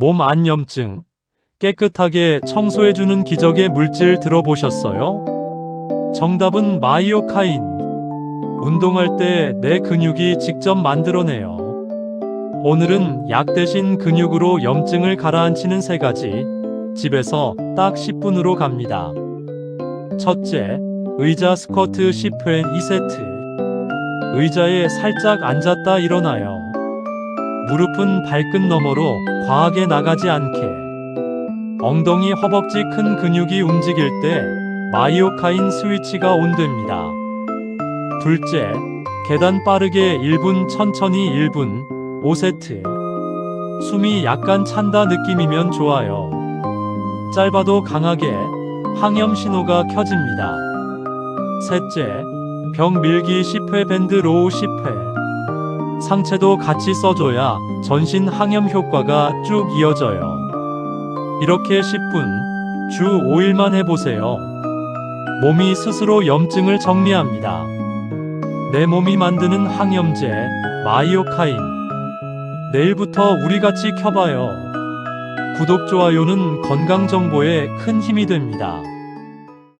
몸 안염증 깨끗하게 청소해주는 기적의 물질 들어보셨어요? 정답은 마이오카인. 운동할 때 내 근육이 직접 만들어내요. 오늘은 약 대신 근육으로 염증을 가라앉히는 세 가지. 집에서 딱 10분으로 갑니다. 첫째, 의자 스쿼트 10회 2세트. 의자에 살짝 앉았다 일어나요. 무릎은 발끝 너머로 과하게 나가지 않게. 엉덩이 허벅지 큰 근육이 움직일 때 마이오카인 스위치가 온됩니다. 둘째, 계단 빠르게 1분 천천히 1분 5세트. 숨이 약간 찬다 느낌이면 좋아요. 짧아도 강하게 항염 신호가 켜집니다. 셋째, 벽 밀기 10회 밴드 로우 10회. 상체도 같이 써줘야 전신 항염 효과가 쭉 이어져요. 이렇게 10분, 주 5일만 해보세요. 몸이 스스로 염증을 정리합니다. 내 몸이 만드는 항염제, 마이오카인. 내일부터 우리 같이 켜봐요. 구독, 좋아요는 건강 정보에 큰 힘이 됩니다.